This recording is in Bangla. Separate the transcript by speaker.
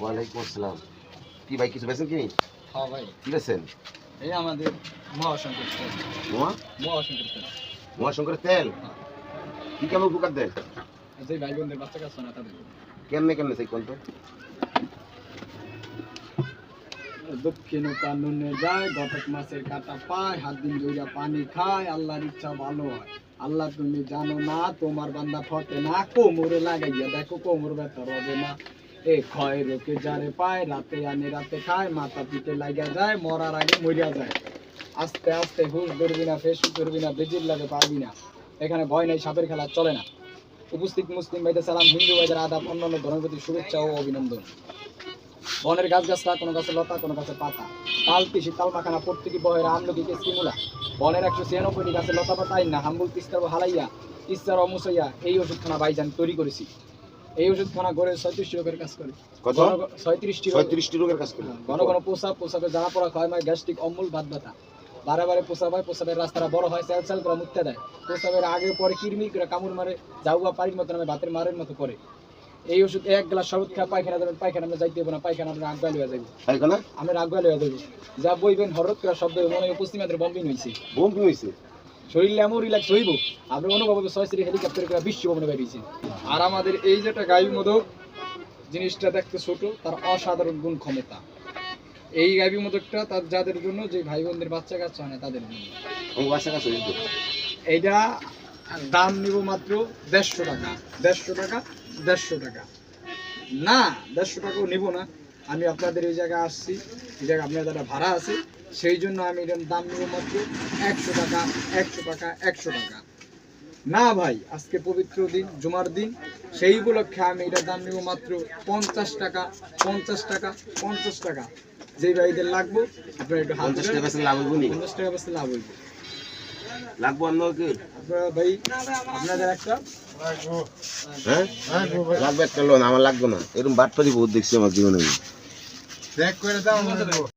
Speaker 1: ওয়ালাইকুম আসসালাম। কি ভাই কিছু বেছেন কি?
Speaker 2: হ্যাঁ ভাই।
Speaker 1: কি বেছেন
Speaker 2: এই আমাদের মহাশঙ্কর তেল।
Speaker 1: মোয়া
Speaker 2: মহাশঙ্কর তেল।
Speaker 1: মহাশঙ্করের তেল? কি কেমন উপকার দেয়?
Speaker 2: যে ভাই বোনদের বাচ্চা কাছে না তাদের?
Speaker 1: কেমনে কেমনে সেই কোন তো
Speaker 2: দক্ষিণ কানুনে যায় ঘটক মাছের কাটা পায় হাত দিন জুড়া পানি খায় আল্লাহর ইচ্ছা ভালো হয়। আল্লাহ তুমি জানো না, তোমার বান্দা ফটে না, কোমরে লাগাইয়া দেখো কোমর ব্যথা হবে না। এ ক্ষয় রোকে যারে পায়, রাতে আনে, রাতে খায়, মাথা পিঠে লাগা যায়, মরার আগে মরিয়া যায়। আস্তে আস্তে হুশ ধরবি না ফেস ধরবি না, বেজির লাগে পারবি না। এখানে ভয় নাই, সাপের খেলা চলে না। উপস্থিত মুসলিম ভাইদের সালাম, হিন্দু ভাইদের আদাব, অন্যান্য ধর্মের প্রতি শুভেচ্ছা ও অভিনন্দন। বনের গাছ গাছলা কোনো গাছে লতা, কোনো গাছে পাতা। তাল তিসি তাল মাখানা প্রত্যেকে বহের আমলকি কেসকি বনের একশো ছিয়ানব্বইটি গাছে লতা পাতা আইন না হাম্বুল তিস্তার হালাইয়া তিস্তার অমুসাইয়া এই ওষুধখানা ভাইজান তৈরি করেছি। এই ওষুধখানা করে ছয়ত্রিশটি রোগের কাজ করে।
Speaker 1: কত?
Speaker 2: ছয়ত্রিশটি
Speaker 1: ছয়ত্রিশটি রোগের কাজ করে।
Speaker 2: ঘন ঘন প্রসাব প্রসাবে জানা পড়া হয় মানে গ্যাস্ট্রিক অম্বল ভাত ব্যথা বারে বারে প্রসাব হয় প্রসাবের রাস্তাটা বড় হয় স্যাল স্যাল করে মুক্তা দেয়। প্রসাবের আগে পরে কিরমির করে কামড় মারে যাওয়া পানির মতো নামে ভাতের মারের মতো করে। এই ওষুধ এক গ্লাস শরবত খায় পায়খানা দেবেন পায়খানা আমরা যাইতে না পায়খানা আমরা আগুয়া লইয়া যাবে
Speaker 1: তাই না
Speaker 2: আমি আগুয়া লইয়া দেবো যা বইবেন হরত করে শব্দ মনে হয় পশ্চিমাদের বম্বিং হয়েছে
Speaker 1: বোম কি হয়েছে
Speaker 2: শরীরে এমন রিল্যাক্স হইব। অনুভব হবে ছয় হেলিকপ্টার করে বিশ্ব ভ্রমণে বেরিয়েছে আর আমাদের এই যেটা মোদক জিনিসটা দেখতে ছোট তার অসাধারণ গুণ ক্ষমতা। এই গাইবি মোদকটা তার যাদের জন্য যে ভাই বোনদের বাচ্চা কাচ্চা হয় না তাদের জন্য।
Speaker 1: আমার
Speaker 2: এইটা দাম নিব মাত্র দেড়শো টাকা। দেড়শো টাকা দেড়শো টাকা। না দেড়শো টাকাও নিব না। আমি আপনাদের এই জায়গায় আসছি এই জায়গায় আপনার যারা ভাড়া আছে সেই জন্য আমি এটার দাম নিব মাত্র একশো টাকা একশো টাকা একশো টাকা। না ভাই আজকে পবিত্র দিন জুমার দিন সেই উপলক্ষে আমি এটার দাম নিব মাত্র পঞ্চাশ টাকা পঞ্চাশ টাকা পঞ্চাশ টাকা। যেই ভাইদের লাগবো আপনার একটু
Speaker 1: পঞ্চাশ টাকা লাভ হইব
Speaker 2: পঞ্চাশ টাকা লাভ হইব।
Speaker 1: লাগবো
Speaker 2: আপনাকে ভাই আপনাদের একটা?
Speaker 1: হ্যাঁ? লাগবে একটা লোন আমার লাগবে না। এরকম বাট বাটপারি বহুত দেখছি আমার জীবনে।